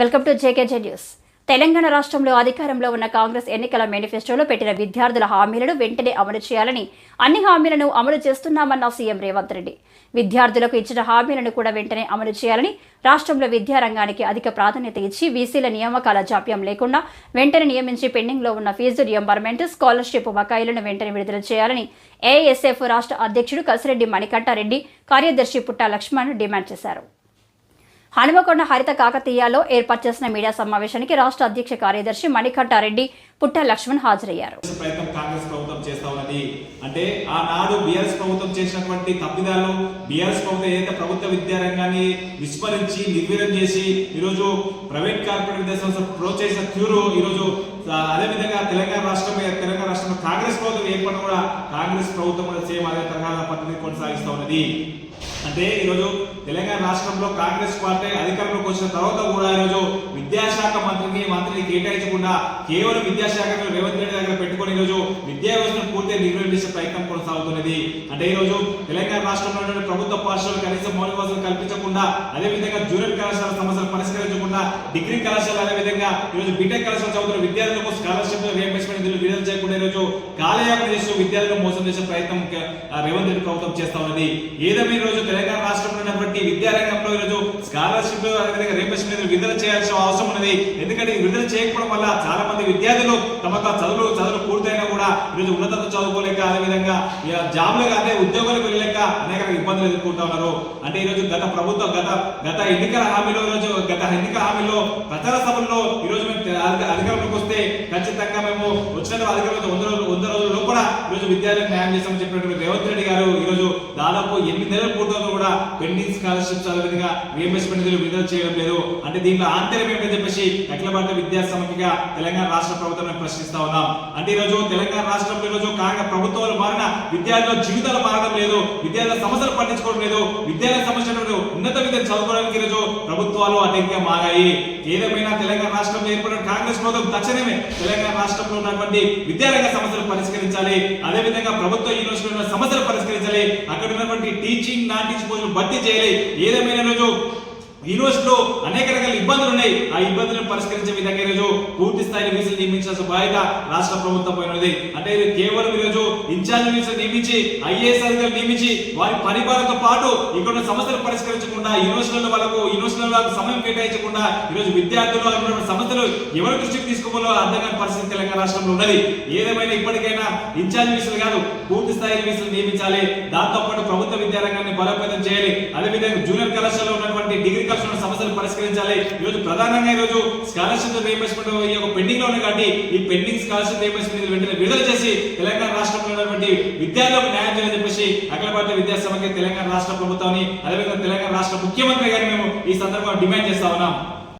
Welcome to JKJ news. Telangana రాష్ట్రంలో అధికారంలో ఉన్న కాంగ్రెస్ ఎన్నికల మేనిఫెస్టోలో పెట్టిన విద్యార్థుల హామీలను వెంటనే అమలు చేయాలని అన్ని హామీలను అమలు చేస్తున్నామన్న సీఎం రేవంత్ రెడ్డి. విద్యార్థులకు ఇచ్చిన హామీలను కూడా వెంటనే అమలు చేయాలని రాష్ట్రంలో విద్యారంగానికి అధిక ప్రాధాన్యత ఇచ్చి వీసీల నియామకాల జాప్యం లేకుండా వెంటనే నియమించి పెండింగ్లో ఉన్న ఫీజు రియంబర్మెంట్ స్కాలర్షిప్ బకాయిలను వెంటనే విడుదల చేయాలని ఏఎస్ఎఫ్ రాష్ట్ర అధ్యక్షుడు కసిరెడ్డి మణికంఠారెడ్డి కార్యదర్శి పుట్ట లక్ష్మణ్ డిమాండ్ చేశారు. హనుమకొండ హరిత కాకతీయాలో ఏర్పాటు చేసిన మీడియా సమావేశానికి రాష్ట్ర అధ్యక్ష కార్యదర్శి మణికంఠారెడ్డి పుట్ట లక్ష్మణ్ హాజరయ్యారు. ప్రయత్నం కాంగ్రెస్ ప్రభుత్వం చేస్తా ఉన్నది అంటే ఆనాడు బీఆర్ఎస్ ప్రభుత్వం చేసినటువంటి తప్పిదాలు బీఆర్ఎస్ ప్రభుత్వం ఏదైతే ప్రభుత్వ విద్యారంగాన్ని విస్మరించి నిర్వీర్యం చేసి ఈరోజు ప్రైవేట్ కార్పొరేట్ విద్యా సంస్థ ప్రోత్సహించిన తీరు ఈరోజు అదేవిధంగా తెలంగాణ రాష్ట్రం తెలంగాణ రాష్ట్రంలో కాంగ్రెస్ ప్రభుత్వం ఏర్పడిన కూడా కాంగ్రెస్ ప్రభుత్వం కూడా సేమ్ అదే తరహాల పద్ధతి కొనసాగిస్తూ ఉన్నది. అంటే ఈరోజు తెలంగాణ రాష్ట్రంలో కాంగ్రెస్ పార్టీ అధికారంలోకి వచ్చిన తర్వాత కూడా ఈరోజు విద్యాశాఖ మంత్రికి మంత్రిని కేటాయించకుండా కేవలం విద్యాశాఖ రేవంత్ రెడ్డి దగ్గర పెట్టుకుని ఈరోజు విద్యా వ్యవస్థను పూర్తిగా నిర్వహణ చేసే ప్రయత్నం కొనసాగుతున్నది. అంటే ఈరోజు తెలంగాణ రాష్ట్రంలో ప్రభుత్వ పాఠశాలలు కనీసం మౌలిక వసతులు కల్పించకుండా అదేవిధంగా జూనియర్ కళాశాల సమస్యలు పరిష్కరించకుండా డిగ్రీ కళాశాల అదేవిధంగా ఈరోజు బీటెక్ కళాశాల చదువుతున్న విద్యార్థులకు స్కాలర్షిప్ విద్యార్థులు విడుదల చేయకుండా ఈరోజు కాలయాపన చేస్తూ విద్యార్థులను మోసం చేసే ప్రయత్నం రేవంత్ రెడ్డి ప్రభుత్వం చేస్తా ఉన్నది. ఏదేమైనా ఈ రోజు తెలంగాణ రాష్ట్రంలో ఉన్నటువంటి విద్యారంగంలో ఈరోజు స్కాలర్షిప్ అదేవిధంగా రియంబర్స్మెంట్ విడుదల చేయాల్సిన అవసరం ఉన్నది. ఎందుకంటే విడుదల చేయకపోవడం వల్ల చాలా మంది విద్యార్థులు తమ చదువులు చదువులు పూర్తయినా కూడా ఈరోజు ఉన్నత చదువుకోలేక అదేవిధంగా జాబ్లు కానీ ఉద్యోగాలకు వెళ్ళలేక అనేక ఇబ్బందులు ఎదుర్కొంటా ఉన్నారు. అంటే ఈ రోజు గత ప్రభుత్వం గత గత ఎన్నికల హామీలో ఈరోజు గత ఎన్నికల హామీలో ప్రచార సభల్లో ఈ రోజు మేము అధికారంలోకి వస్తే ఖచ్చితంగా మేము వచ్చిన అధికారంలో వంద రోజులు వంద రోజులు ఈరోజు ఈ రోజు విద్యార్థులకు న్యాయం చేస్తామని చెప్పినటువంటి రేవంత్ రెడ్డి గారు ఈ రోజు దాదాపు ఎనిమిది నెలల పూర్తవుతూ కూడా పెండింగ్ స్కాలర్షిప్స్ అదేవిధంగా రియంబర్స్మెంట్ నిధులు విడుదల చేయడం లేదు. అంటే దీంట్లో ఆంతర్యం ఏంటని చెప్పేసి అఖిల భారత విద్యా సమితిగా తెలంగాణ రాష్ట్ర ప్రభుత్వం ప్రశ్నిస్తా ఉన్నాం. అంటే ఈ రోజు తెలంగాణ రాష్ట్రంలో ఈ రోజు కాంగ్రెస్ ప్రభుత్వాలు మారిన విద్యార్థుల జీవితాలు మారడం లేదు. విద్యార్థుల సమస్యలు పట్టించుకోవడం లేదు. విద్యార్థుల సమస్యలు ఉన్నత విద్య చదువుకోవడానికి ఈరోజు ప్రభుత్వాలు అధికంగా మారాయి. ఏదేమైనా తెలంగాణ రాష్ట్రంలో ఏర్పడిన కాంగ్రెస్ ప్రభుత్వం తక్షణమే తెలంగాణ రాష్ట్రంలో ఉన్నటువంటి విద్యారంగ సమస్యలు పరిష్కరించాలి అదేవిధంగా ప్రభుత్వ యూనివర్సిటీలో సమస్యలు పరిష్కరించాలి. అక్కడ ఉన్నటువంటి టీచింగ్ నాన్ టీచింగ్ పోస్టులు భర్తీ చేయాలి. ఏదేమైనా రోజు యూనివర్సిటీలో అనేక రకాల ఇబ్బందులు ఉన్నాయి ఆ ఇబ్బందులను పరిష్కరించే విధంగా ఈరోజు పూర్తి స్థాయిలో వీసులు నియమించాల్సిన బాధ్యత రాష్ట్ర ప్రభుత్వం పైన ఉంది అంటే ఇది కేవలం ఈరోజు ఇన్ఛార్జ్ వీసులు నియమించి ఐఏఎస్ అధికారులు నియమించి వారి పరిపాలనతో పాటు ఇక్కడ ఉన్న సమస్యలు పరిష్కరించకుండా యూనివర్సిటీల వాళ్ళకు యూనివర్సిటీల వాళ్ళకు సమయం కేటాయించకుండా ఈరోజు విద్యార్థులు అక్కడ సమస్యలు ఎవరి దృష్టికి తీసుకోవాలో అర్థం కాని పరిస్థితి తెలంగాణ రాష్ట్రంలో ఉన్నది. ఏదేమైనా ఇప్పటికైనా ఇన్ఛార్జ్ వీసులు కాదు పూర్తి స్థాయి వీసులు నియమించాలి. దాంతో పాటు ప్రభుత్వ విద్యారంగాన్ని బలోపేతం చేయాలి. అదేవిధంగా జూనియర్ కళాశాల ఉన్నటువంటి సమస్యలు పరిష్కరించాలి. ఈ రోజు ప్రధానంగా ఈ రోజు స్కాలర్షిప్ రీఎంబర్స్మెంట్ ఈ యొక్క పెండింగ్లో ఉన్నాయి కాబట్టి ఈ పెండింగ్ స్కాలర్షిప్ రీఎంబర్స్మెంట్ వెంటనే విడుదల చేసి తెలంగాణ రాష్ట్రంలో ఉన్నటువంటి విద్యార్థులకు న్యాయం చేయాలని చెప్పేసి అఖిల భారత విద్యా తెలంగాణ రాష్ట్ర ప్రభుత్వాన్ని అదేవిధంగా తెలంగాణ రాష్ట్ర ముఖ్యమంత్రి గారిని మేము ఈ సందర్భంగా డిమాండ్ చేస్తా ఉన్నాం.